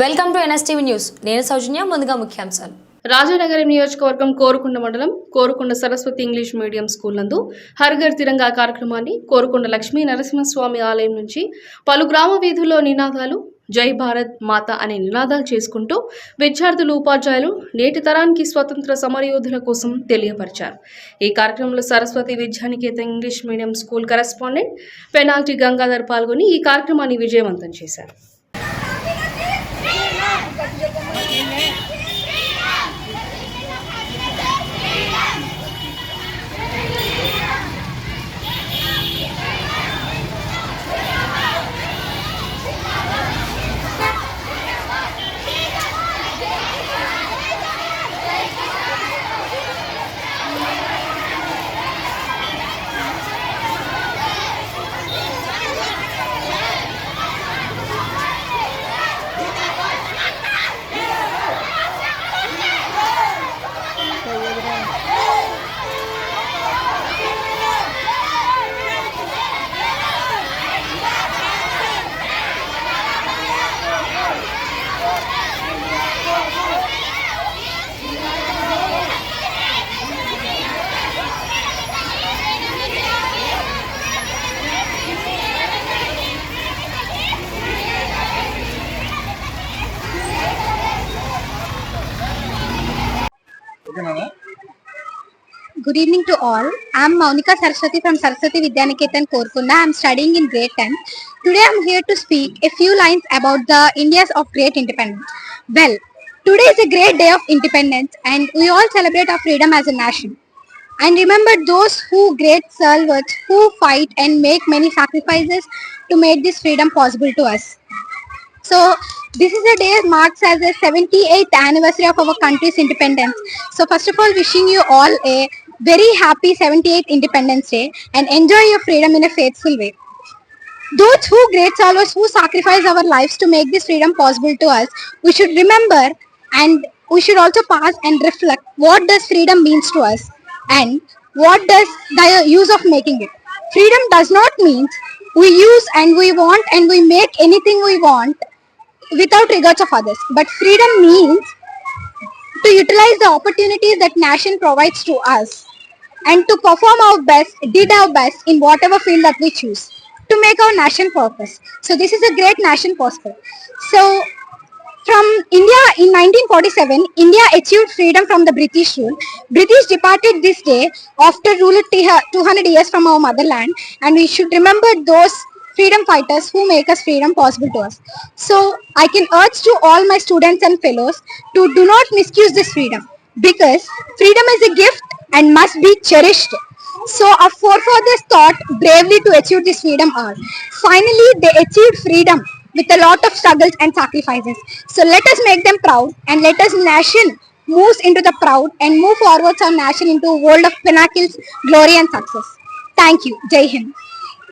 Welcome to NSTV news. నేను సౌజన్య ముందుగా ముఖ్యాంశాలు. రాజానగరం నియోజకవర్గం కోరుకొండ మండలం Korukonda Saraswati English medium school నందు హర్ఘర్ తిరంగా కార్యక్రమాన్ని కోరుకొండ లక్ష్మీ నరసింహస్వామి ఆలయం నుంచి పలు గ్రామ వీధుల్లో నినాదాలు జై భారత్ మాత అనే నినాదాలు చేసుకుంటూ విద్యార్థులు ఉపాధ్యాయులు నేటి తరానికి స్వతంత్ర సమరయోధుల కోసం తెలియపరిచారు. ఈ కార్యక్రమంలో Saraswati Vidyaniketan English medium school correspondent penalty Gangadhar పాల్గొని ఈ కార్యక్రమాన్ని విజయవంతం చేశారు. Ich Good evening to all. I am Maunika Saraswati from Saraswati Vidyaniketan Korkunda. I am studying in grade 10. Today I am here to speak a few lines about the India's of great independence. Well, today is a great day of independence and we all celebrate our freedom as a nation. And remember those who great stalwarts who fight and make many sacrifices to make this freedom possible to us. So this is a day marks as the 78th anniversary of our country's independence. So first of all, wishing you all a very happy 78th Independence Day and enjoy your freedom in a faithful way. Those who great soldiers who sacrifice our lives to make this freedom possible to us, we should remember and we should also pause and reflect what does freedom means to us and what does the use of making it. Freedom does not mean we use and we want and we make anything we want without regards of others. But freedom means to utilize the opportunities that nation provides to us and to perform our best, did our best in whatever field that we choose to make our nation purpose. So this is a great nation prosper. So from India in 1947, India achieved freedom from the British rule. British departed this day after ruled 200 years from our motherland and we should remember those freedom fighters who make us freedom possible to us. So I can urge to all my students and fellows to do not misuse this freedom because freedom is a gift and must be cherished. So our forefathers thought bravely to achieve this freedom hour. Finally, they achieved freedom with a lot of struggles and sacrifices. So let us make them proud and let us nation moves into the proud and move forwards our nation into a world of pinnacles, glory and success. Thank you. Jai Hind.